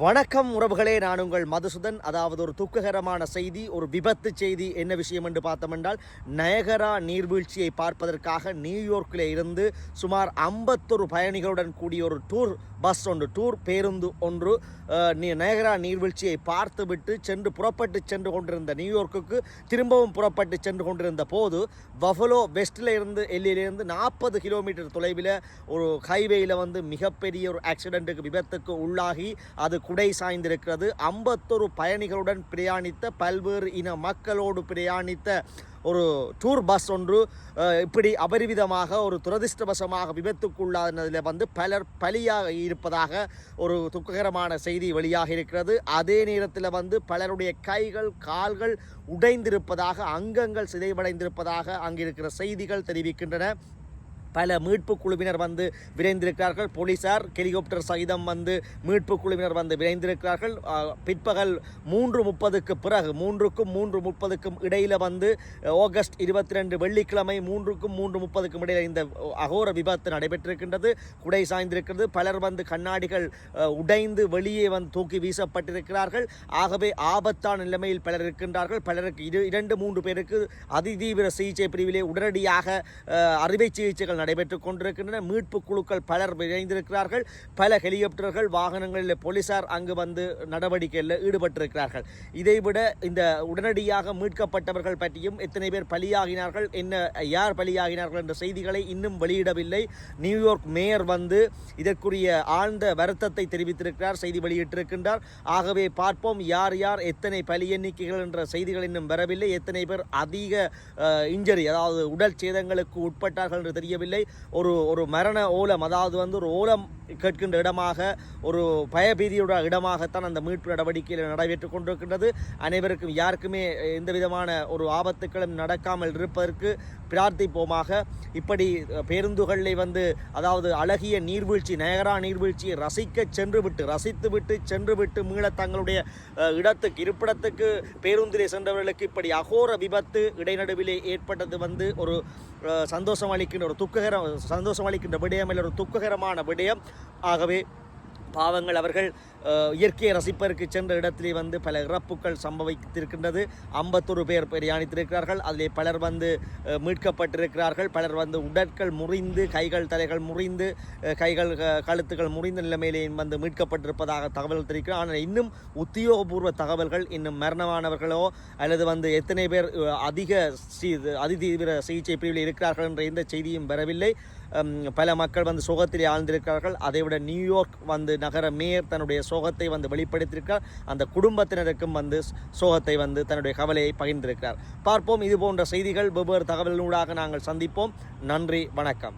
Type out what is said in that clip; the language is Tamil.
வணக்கம் உறவுகளே நான் உங்கள் மதுசுதன். அதாவது ஒரு துக்ககரமான செய்தி ஒரு விபத்து செய்தி என்ன விஷயம் என்று பார்த்தோமென்றால் நயகரா நீர்வீழ்ச்சியை பார்ப்பதற்காக நியூயார்க்கில் இருந்து சுமார் ஐம்பத்தொரு பயணிகளுடன் கூடிய ஒரு டூர் பஸ் ஒன்று டூர் பேருந்து ஒன்று நீ நயகரா நீர்வீழ்ச்சியை பார்த்துவிட்டு சென்று புறப்பட்டு சென்று கொண்டிருந்த நியூயார்க்குக்கு திரும்பவும் புறப்பட்டு சென்று கொண்டிருந்த போது வஃபலோ வெஸ்டில் இருந்து எல்லியிலிருந்து நாற்பது கிலோமீட்டர் தொலைவில் ஒரு ஹைவேயில் வந்து மிகப்பெரிய ஒரு ஆக்சிடென்ட்டுக்கு விபத்துக்கு உள்ளாகி அது குடை சாய்ந்திருக்கிறது. ஐம்பத்தொரு பயணிகளுடன் பிரயாணித்த பல்வேறு இன மக்களோடு பிரயாணித்த ஒரு டூர் பஸ் ஒன்று இப்படி அபரிவிதமாக ஒரு துரதிர்ஷ்டவசமாக விபத்துக்குள்ளானதில் வந்து பலர் பலியாக இருப்பதாக ஒரு துக்ககரமான செய்தி வெளியாக இருக்கிறது. அதே நேரத்தில் வந்து பலருடைய கைகள் கால்கள் உடைந்திருப்பதாக அங்கங்கள் சிதைவடைந்திருப்பதாக அங்கிருக்கிற செய்திகள் தெரிவிக்கின்றன. பல மீட்பு குழுவினர் வந்து விரைந்திருக்கிறார்கள். போலீசார் ஹெலிகாப்டர் சகிதம் வந்து மீட்பு குழுவினர் வந்து விரைந்திருக்கிறார்கள். பிற்பகல் மூன்று முப்பதுக்கு பிறகு மூன்றுக்கும் மூன்று முப்பதுக்கும் இடையில வந்து ஆகஸ்ட் இருபத்தி ரெண்டு வெள்ளிக்கிழமை மூன்றுக்கும் மூன்று முப்பதுக்கும் இடையில இந்த அகோர விபத்து நடைபெற்றிருக்கின்றது. குடை சாய்ந்திருக்கிறது. பலர் வந்து கண்ணாடிகள் உடைந்து வெளியே வந்து தூக்கி வீசப்பட்டிருக்கிறார்கள். ஆகவே ஆபத்தான நிலைமையில் பலர் இருக்கின்றார்கள். பலருக்கு இரு இரண்டு மூன்று பேருக்கு அதிதீவிர சிகிச்சை பிரிவிலே உடனடியாக அறுவை சிகிச்சைகள் நடைபெற்றுக் கொண்டிருக்கின்றன. மீட்பு குழுக்கள் பலர் விரைந்திருக்கிறார்கள் பல ஹெலிகாப்டர்கள் வாகனங்களில் போலீசார் அங்கு வந்து நடவடிக்கையில் ஈடுபட்டிருக்கிறார்கள். இதைவிட இந்த உடனடியாக மீட்கப்பட்டவர்கள் பற்றியும் எத்தனை பேர் பலியாகினார்கள் என்ன யார் பலியாகினார்கள் என்ற செய்திகளை இன்னும் வெளியிடவில்லை. நியூயார்க் மேயர் வந்து இதற்குரிய ஆழ்ந்த வருத்தத்தை தெரிவித்திருக்கிறார் செய்தி வெளியிட்டிருக்கின்றார். ஆகவே பார்ப்போம் யார் யார் எத்தனை பலி எண்ணிக்கைகள் என்ற செய்திகள் இன்னும் வரவில்லை. எத்தனை பேர் அதிக இன்ஜரி அதாவது உடல் சேதங்களுக்கு உட்பட்டார்கள் என்று தெரியவில்லை. ஒரு ஒரு மரண ஓலம் அதாவது வந்து ஒரு ஓலம் கேட்கின்ற இடமாக ஒரு பயபீதியோட இடமாகத்தான் அந்த மீட்பு நடவடிக்கையில் நடைபெற்றுக் கொண்டிருக்கின்றது. அனைவருக்கும் யாருக்குமே எந்த விதமான ஒரு ஆபத்துக்களும் நடக்காமல் இருப்பதற்கு பிரார்த்திப்போமாக. இப்படி பேருந்துகளில் வந்து அதாவது அழகிய நீர்வீழ்ச்சி நயகரா நீர்வீழ்ச்சியை ரசிக்க சென்று விட்டு ரசித்து விட்டு சென்று விட்டு மீள தங்களுடைய இடத்துக்கு இருப்பிடத்துக்கு பேருந்திலே சென்றவர்களுக்கு இப்படி அகோர விபத்து இடைநடுவிலே ஏற்பட்டது வந்து ஒரு சந்தோஷம் அளிக்கின்ற ஒரு துக்ககர சந்தோஷம் அளிக்கின்ற விடயம் இல்லை ஒரு துக்ககரமான விடயம் ஆகவே பாவங்கள் அவர்கள் இயற்கையை ரசிப்பதற்கு சென்ற இடத்திலே வந்து பல இறப்புகள் சம்பவித்திருக்கின்றது. ஐம்பத்தொரு பேர் பிரயாணித்திருக்கிறார்கள் அதிலே பலர் வந்து மீட்கப்பட்டிருக்கிறார்கள். பலர் வந்து உடற்கள் முறிந்து கைகள் தலைகள் முறிந்து கைகள் க- கழுத்துகள் முறிந்த நிலைமையிலே வந்து மீட்கப்பட்டிருப்பதாக தகவல் தெரிவிக்கிறார். ஆனால் இன்னும் உத்தியோகபூர்வ தகவல்கள் இன்னும் மரணமானவர்களோ அல்லது வந்து எத்தனை பேர் அதிக அதி அதிதீவிர சிகிச்சை பிரிவில் இருக்கிறார்கள் என்ற எந்த செய்தியும் வரவில்லை. பல மக்கள் வந்து சுகத்திலே ஆழ்ந்திருக்கிறார்கள். அதைவிட நியூயார்க் வந்து நகர மேயர் தன்னுடைய சோகத்தை வந்து வெளிப்படுத்தியிருக்கிறார் அந்த குடும்பத்தினருக்கும் வந்து சோகத்தை வந்து தன்னுடைய கவலையை பகிர்ந்திருக்கிறார். பார்ப்போம் இது போன்ற செய்திகள் வெவ்வேறு தகவல்களூடாக நாங்கள் சந்திப்போம். நன்றி வணக்கம்.